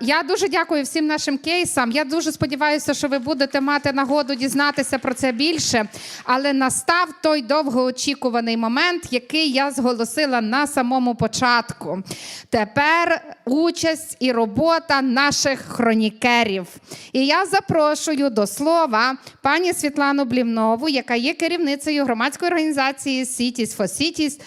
Я дуже дякую всім нашим кейсам. Я дуже сподіваюся, що ви будете мати нагоду дізнатися про це більше. Але настав той довгоочікуваний момент, який я зголосила на самому початку. Тепер участь і робота наших хронікерів. І я запрошую до слова пані Світлану Блівнову, яка є керівницею громадської організації Cities for Cities.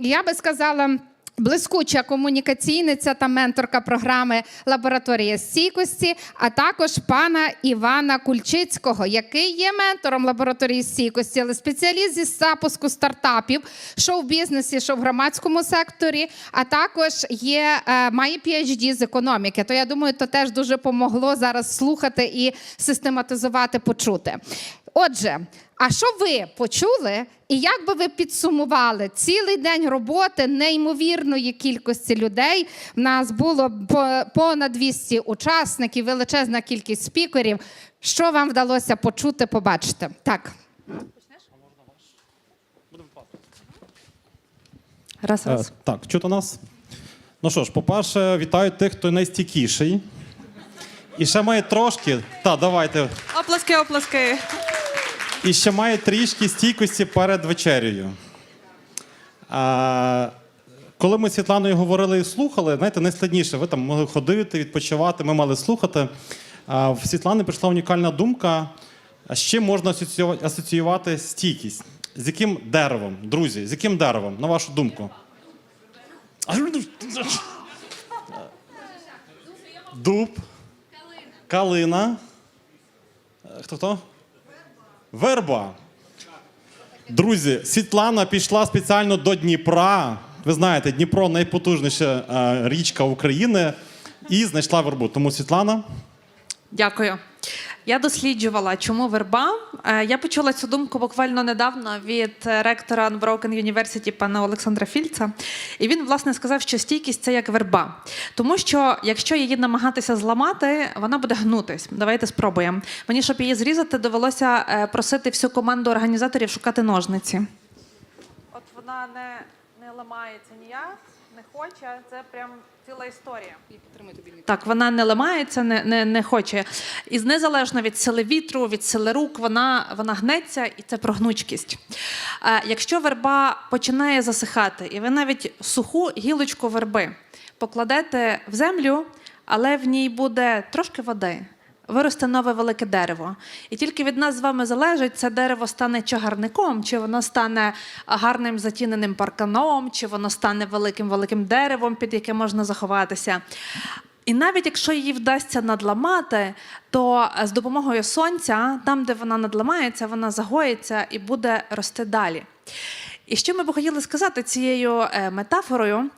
Я би сказала. Блискуча комунікаційниця та менторка програми Лабораторія стійкості, а також пана Івана Кульчицького, який є ментором лабораторії стійкості, але спеціаліст зі запуску стартапів, що в бізнесі, що в громадському секторі, а також є, е, має PhD з економіки. То я думаю, то теж дуже помогло зараз слухати і систематизувати, почути. Отже, а що ви почули, і як би ви підсумували цілий день роботи неймовірної кількості людей? В нас було по- понад 200 учасників, величезна кількість спікерів. Що вам вдалося почути, побачити? Так. Раз, Е, раз. Так, чути нас? Ну що ж, по-перше, вітаю тих, хто найстійкіший. І ще має трошки. Так, давайте. Оплески, оплески. І ще має трішки стійкості перед вечерею. А, коли ми з Світланою говорили і слухали, знаєте, найскладніше, ви там могли ходити, відпочивати, ми мали слухати. А, в Світлани прийшла унікальна думка, з чим можна асоціювати стійкість? З яким деревом, друзі, з яким деревом, на вашу думку? Дуб. Калина. Е, Хто хто? Верба. Друзі, Світлана пішла спеціально до Дніпра. Ви знаєте, Дніпро найпотужніша е, річка України. І знайшла вербу. Тому Світлана. Дякую. Я досліджувала, чому верба. Е, Я почула цю думку буквально недавно від ректора Unbroken University пана Олександра Фільца. І він, власне, сказав, що стійкість це як верба. Тому що якщо її намагатися зламати, вона буде гнутись. Давайте спробуємо. Мені, щоб її зрізати, довелося е, просити всю команду організаторів шукати ножниці. Вона не, не ламається ніяк, не хоче. Це прям ціла історія. Так, вона не ламається, не, не, не хоче. І незалежно від сили вітру, від сили рук, вона, вона гнеться, і це про гнучкість. Е, якщо верба починає засихати, і ви навіть суху гілочку верби покладете в землю, але в ній буде трошки води. Виросте нове велике дерево. І тільки від нас з вами залежить, це дерево стане чагарником, чи воно стане гарним затіненим парканом, чи воно стане великим великим деревом, під яке можна заховатися. І навіть якщо її вдасться надламати, то з допомогою сонця, там, де вона надламається, вона загоїться і буде рости далі. І що ми б хотіли сказати цією е, метафорою?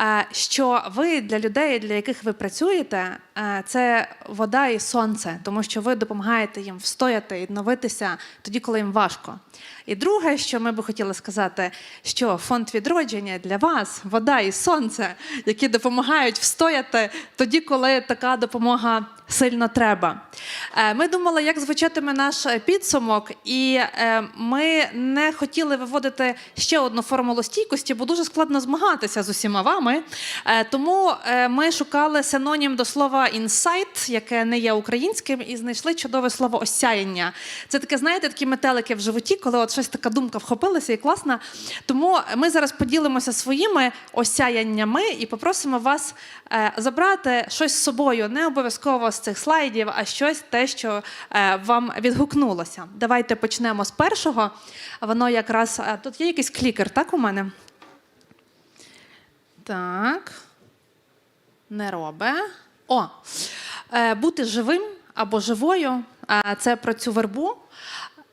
Е, Що ви для людей, для яких ви працюєте, е, це вода і сонце, тому що ви допомагаєте їм встояти і відновитися тоді, коли їм важко. І друге, що ми би хотіли сказати, що фонд відродження для вас вода і сонце, які допомагають встояти тоді, коли така допомога сильно треба. Е, Ми думали, як звучатиме наш е, підсумок, і е, ми не хотіли виводити ще одну формулу стійкості, бо дуже складно змагатися з усіма вами. Е, Тому е, ми шукали синонім до слова інсайт, яке не є українським, і знайшли чудове слово осяяння. Це таке, знаєте, такі метелики в животі, коли от щось така думка вхопилася і класна. Тому ми зараз поділимося своїми осяяннями і попросимо вас е, забрати щось з собою, не обов'язково з цих слайдів, а щось те, що е, вам відгукнулося. Давайте почнемо з першого. Воно якраз е, тут є якийсь клікер, так у мене? Так. Не робе. О, е, бути живим або живою е, це про цю вербу.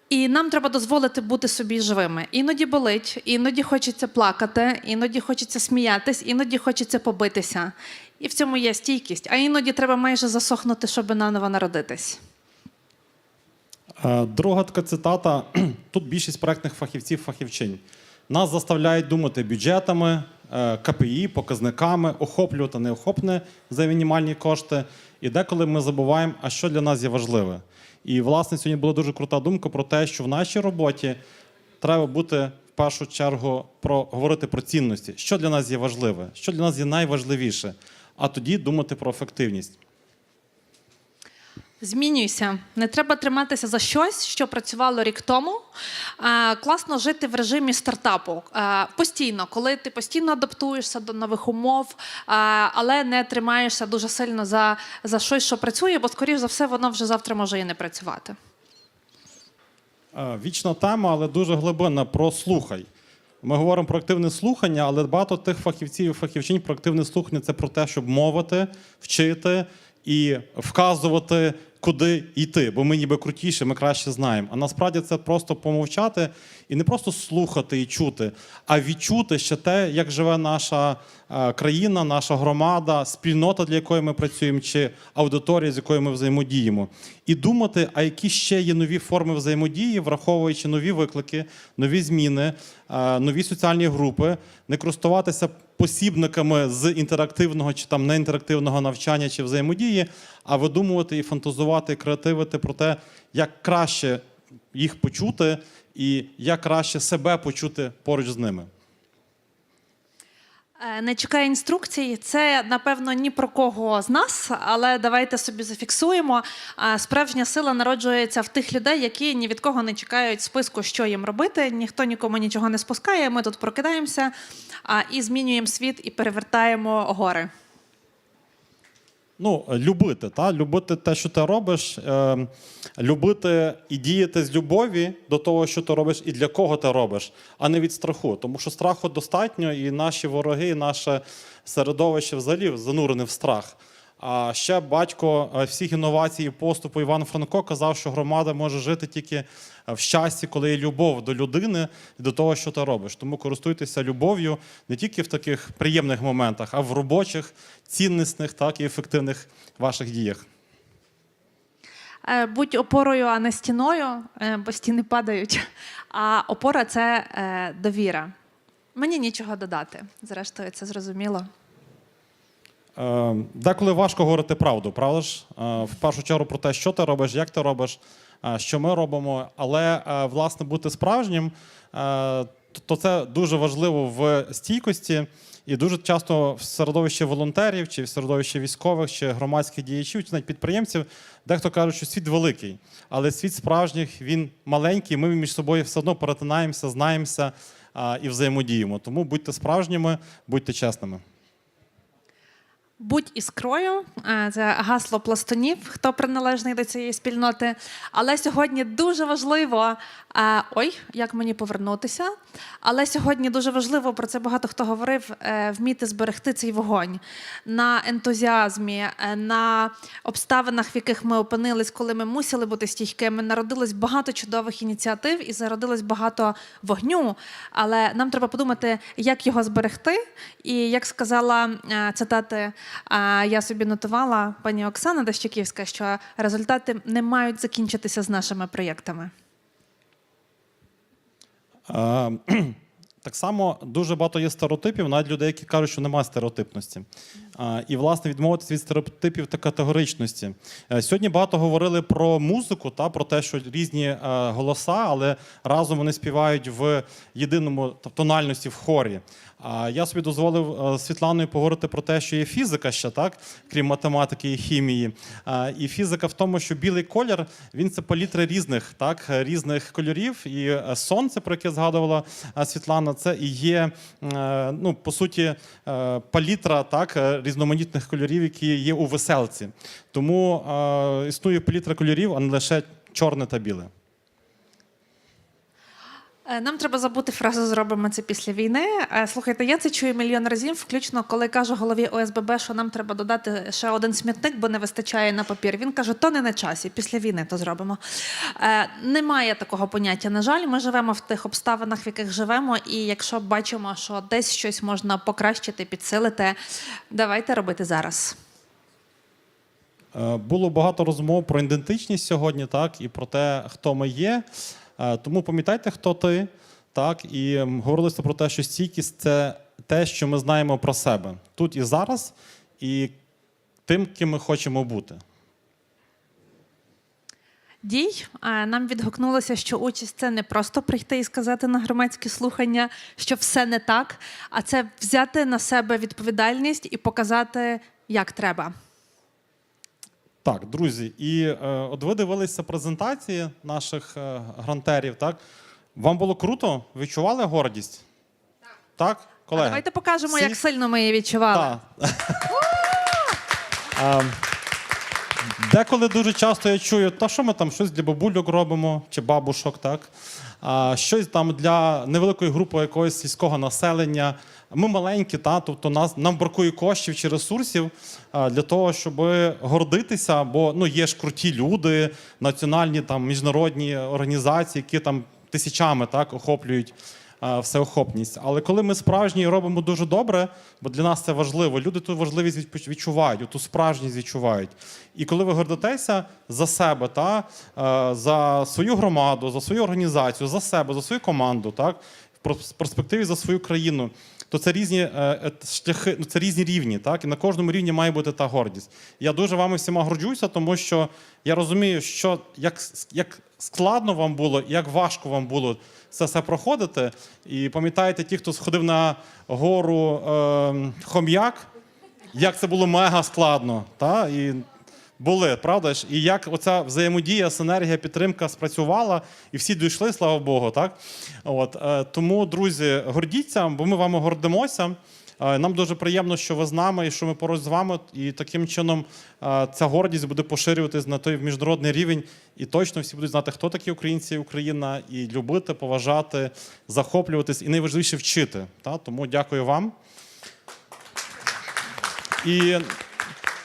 І нам треба дозволити бути собі живими. Іноді болить, іноді хочеться плакати, іноді хочеться сміятись, іноді хочеться побитися. І в цьому є стійкість. А іноді треба майже засохнути, щоб наново народитись. Е, Друга така цитата. Тут більшість проектних фахівців, фахівчинь. Нас заставляють думати бюджетами, КПІ, показниками, охоплювати неохопне за мінімальні кошти. І деколи ми забуваємо, а що для нас є важливе. І, власне, сьогодні була дуже крута думка про те, що в нашій роботі треба бути в першу чергу про говорити про цінності, що для нас є важливе, що для нас є найважливіше. а тоді думати про ефективність. Змінюйся. Не треба триматися за щось, що працювало рік тому. Е, класно жити в режимі стартапу. Е, постійно, коли ти постійно адаптуєшся до нових умов, е, але не тримаєшся дуже сильно за, за щось, що працює, бо, скоріш за все, воно вже завтра може і не працювати. Вічна тема, але дуже глибинна про слухай. Ми говоримо про активне слухання, але багато тих фахівців і фахівчинь про активне слухання це про те, щоб мовити, вчити і вказувати, куди йти. Бо ми ніби крутіші, ми краще знаємо. А насправді це просто помовчати і не просто слухати і чути, а відчути ще те, як живе наша е, країна, наша громада, спільнота, для якої ми працюємо, чи аудиторія, з якою ми взаємодіємо. І думати, а які ще є нові форми взаємодії, враховуючи нові виклики, нові зміни, е, нові соціальні групи, не користуватися посібниками з інтерактивного чи там неінтерактивного навчання чи взаємодії, а видумувати і фантазувати, і креативити про те, як краще їх почути і як краще себе почути поруч з ними. Е, Не чекає інструкцій. Це напевно ні про кого з нас, але давайте собі зафіксуємо. Е, Справжня сила народжується в тих людей, які ні від кого не чекають списку, що їм робити. Ніхто нікому нічого не спускає. Ми тут прокидаємося і змінюємо світ і перевертаємо гори. Ну, любити, та? любити те, що ти робиш, е, любити і діяти з любові до того, що ти робиш, і для кого ти робиш, а не від страху. Тому що страху достатньо, і наші вороги, і наше середовище взагалі занурене в страх. А ще батько е, всіх інновацій і поступу Іван Франко казав, що громада може жити тільки в щасті, коли є любов до людини і до того, що ти робиш. Тому користуйтеся любов'ю не тільки в таких приємних моментах, а в робочих, ціннісних, так і ефективних ваших діях. Е, Будь опорою, а не стіною, е, бо стіни падають. А опора це довіра. Мені нічого додати. Зрештою, це зрозуміло. Е, Деколи важко говорити правду, правда ж? Е, В першу чергу про те, що ти робиш, як ти робиш, е, що ми робимо. Але власне бути справжнім, то це дуже важливо в стійкості. І дуже часто в середовищі волонтерів, чи в середовищі військових, чи громадських діячів, чи навіть підприємців, дехто каже, що світ великий, але світ справжніх він маленький. Ми між собою все одно перетинаємося, знаємося і взаємодіємо. Тому будьте справжніми, будьте чесними. Будь іскрою е, це гасло пластунів, хто приналежний до цієї спільноти. Але сьогодні дуже важливо. е, Ой, як мені повернутися. Але сьогодні дуже важливо про це багато хто говорив: е, вміти зберегти цей вогонь на ентузіазмі, на обставинах, в яких ми опинились, коли ми мусили бути стійкими. Народилось багато чудових ініціатив і зародилось багато вогню. Але нам треба подумати, як його зберегти. І як сказала цитати, а я собі нотувала пані Оксана Дощаківська, що результати не мають закінчитися з нашими проєктами. Так само дуже багато є стереотипів, навіть людей, які кажуть, що немає стереотипності. І, власне, відмовитися від стереотипів та категоричності. Е, Сьогодні багато говорили про музику, та, про те, що різні е, голоса, але разом вони співають в єдиному тональності в хорі. Я собі дозволив е, Світланою поговорити про те, що є фізика ще, так, крім математики і хімії. І фізика в тому, що білий колір він це палітри різних, так, різних кольорів. І сонце, про яке згадувала Світлана, це і є е, ну, по суті е, палітра так, е, різноманітних кольорів, які є у веселці. Тому існує палітра кольорів, а не лише чорне та біле. Е, Нам треба забути фразу зробимо це після війни. Е, Слухайте, я це чую мільйон разів, включно коли кажу голові ОСББ, що нам треба додати ще один смітник, бо не вистачає на папір. Він каже, то не на часі, після війни то зробимо. Е, Немає такого поняття. На жаль, ми живемо в тих обставинах, в яких живемо, і якщо бачимо, що десь щось можна покращити, підсилити, давайте робити зараз. Було багато розмов про ідентичність сьогодні, так, і про те, хто ми є. Е, Тому пам'ятайте, хто ти, так, і говорилося про те, що стійкість це те, що ми знаємо про себе тут і зараз, і тим, ким ми хочемо бути. Дій нам відгукнулося, що участь це не просто прийти і сказати на громадські слухання, що все не так, а це взяти на себе відповідальність і показати як треба. Так, друзі, і е, от ви дивилися презентації наших е, грантерів, так? Вам було круто? Відчували гордість? Так. Так, А колеги? давайте покажемо, Всі? як сильно ми її відчували. Так. Деколи дуже часто я чую, та що ми там щось для бабульок робимо чи бабушок, так? А, щось там для невеликої групи якогось сільського населення. Ми маленькі, та, тобто нас, нам бракує коштів чи ресурсів а, для того, щоб гордитися, бо ну, є ж круті люди, національні там, міжнародні організації, які там тисячами так, охоплюють всеохопність. Але коли ми справжні і робимо дуже добре, бо для нас це важливо, люди ту важливість відчувають, ту справжність відчувають. І коли ви гордитеся за себе, та, е, за свою громаду, за свою організацію, за себе, за свою команду, так, в перспективі за свою країну, то це різні е, е, шляхи, ну, це різні рівні, так? І на кожному рівні має бути та гордість. Я дуже вами всіма горджуся, тому що я розумію, що як, як складно вам було, як важко вам було це все проходити. І пам'ятаєте, ті, хто сходив на гору е, Хом'як, як це було мега складно. Та? І були, правда ж? І як оця взаємодія, синергія, підтримка спрацювала, і всі дійшли, слава Богу. Так? От, е, тому, друзі, гордіться, бо ми вами гордимося. Е, Нам дуже приємно, що ви з нами і що ми поруч з вами. І таким чином е, ця гордість буде поширюватись на той міжнародний рівень. І точно всі будуть знати, хто такі українці і Україна, і любити, поважати, захоплюватись, і найважливіше вчити. Тому дякую вам. І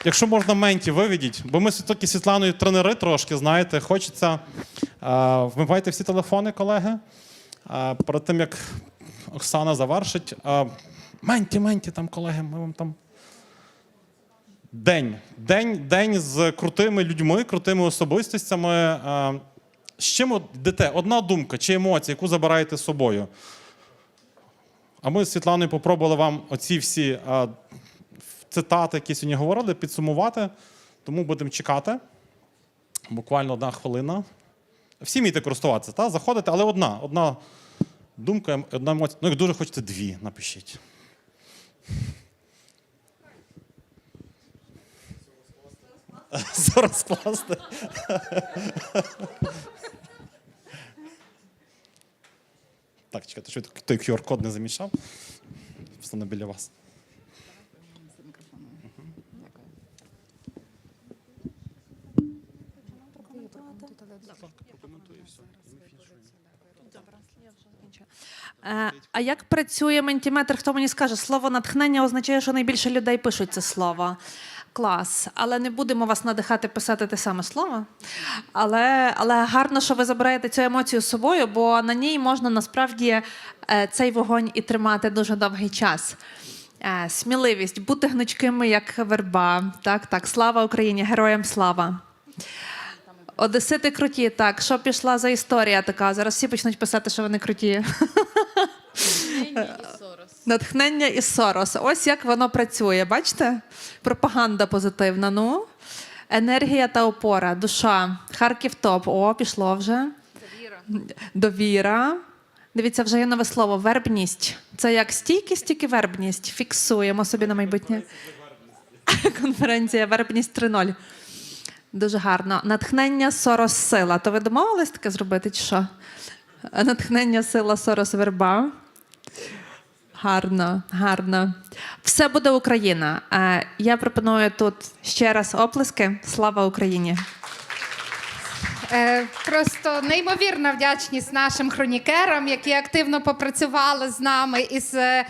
якщо можна менті виведіть, бо ми все-таки Світланою тренери трошки, знаєте, хочеться. Вмивайте всі телефони, колеги. Перед тим як Оксана завершить. Менті, менті, там, колеги, ми вам там. День. День, день з крутими людьми, крутими особистостями. З чим от йдете? Одна думка чи емоція, яку забираєте з собою. А ми з Світланою попробували вам оці всі цитати, які сьогодні говорили, підсумувати. Тому будемо чекати. Буквально одна хвилина. Всі вмієте користуватися, та? заходите, але одна, одна думка, одна емоція. Ну, як дуже хочете дві, напишіть. Все розкласти. Так, чекайте, що той QR-код не замішав. Встане біля вас. Е, а як працює ментіметр? Хто мені скаже? Слово натхнення означає, що найбільше людей пишуть це слово. Клас. Але не будемо вас надихати писати те саме слово. Але, але гарно, що ви забираєте цю емоцію з собою, бо на ній можна насправді е, цей вогонь і тримати дуже довгий час. Е, сміливість, бути гнучкими, як верба. Так, так. Слава Україні, героям слава. Одесити круті, так. Що пішла за історія така? Зараз всі почнуть писати, що вони круті. Натхнення і Сорос. Ось як воно працює. Бачите? Пропаганда позитивна. Ну, енергія та опора, душа. Харків топ. О, пішло вже. Довіра. Довіра. Дивіться, вже є нове слово вербність. Це як стійкість, тільки вербність. Фіксуємо собі на майбутнє. Конференція Вербність 3.0. Дуже гарно. Натхнення Сорос сила. То ви домовились таке зробити, чи що? Натхнення сила Сорос верба. Гарно, гарно. Все буде Україна. Я пропоную тут ще раз оплески. Слава Україні! Е, Просто неймовірна вдячність нашим хронікерам, які активно попрацювали з нами із е,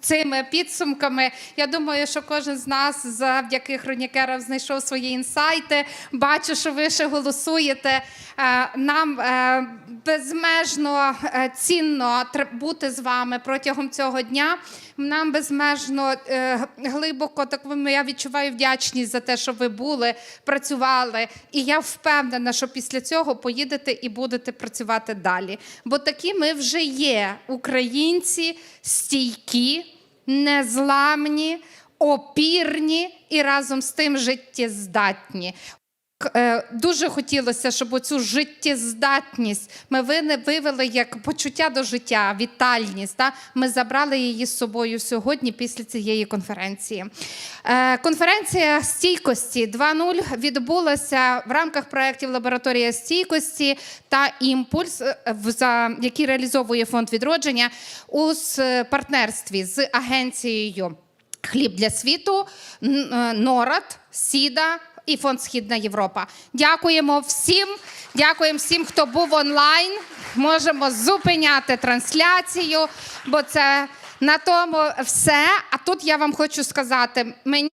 цими підсумками. Я думаю, що кожен з нас завдяки хронікерам знайшов свої інсайти. Бачу, що ви ще голосуєте. Е, Нам е, безмежно е, цінно бути з вами протягом цього дня. Нам безмежно глибоко так я відчуваю вдячність за те, що ви були, працювали. І я впевнена, що після цього поїдете і будете працювати далі. Бо такі ми вже є українці стійкі, незламні, опірні і разом з тим життєздатні. Е, Дуже хотілося, щоб оцю життєздатність ми вивели як почуття до життя, вітальність. Та? Ми забрали її з собою сьогодні після цієї конференції. Е, Конференція стійкості 2.0 відбулася в рамках проєктів Лабораторія стійкості та імпульс, е, який реалізовує фонд відродження у партнерстві з агенцією. Хліб для світу, Норад, Сіда і Фонд Східна Європа. Дякуємо всім. Дякуємо всім, хто був онлайн. Можемо зупиняти трансляцію, бо це на тому все. А тут я вам хочу сказати: мені.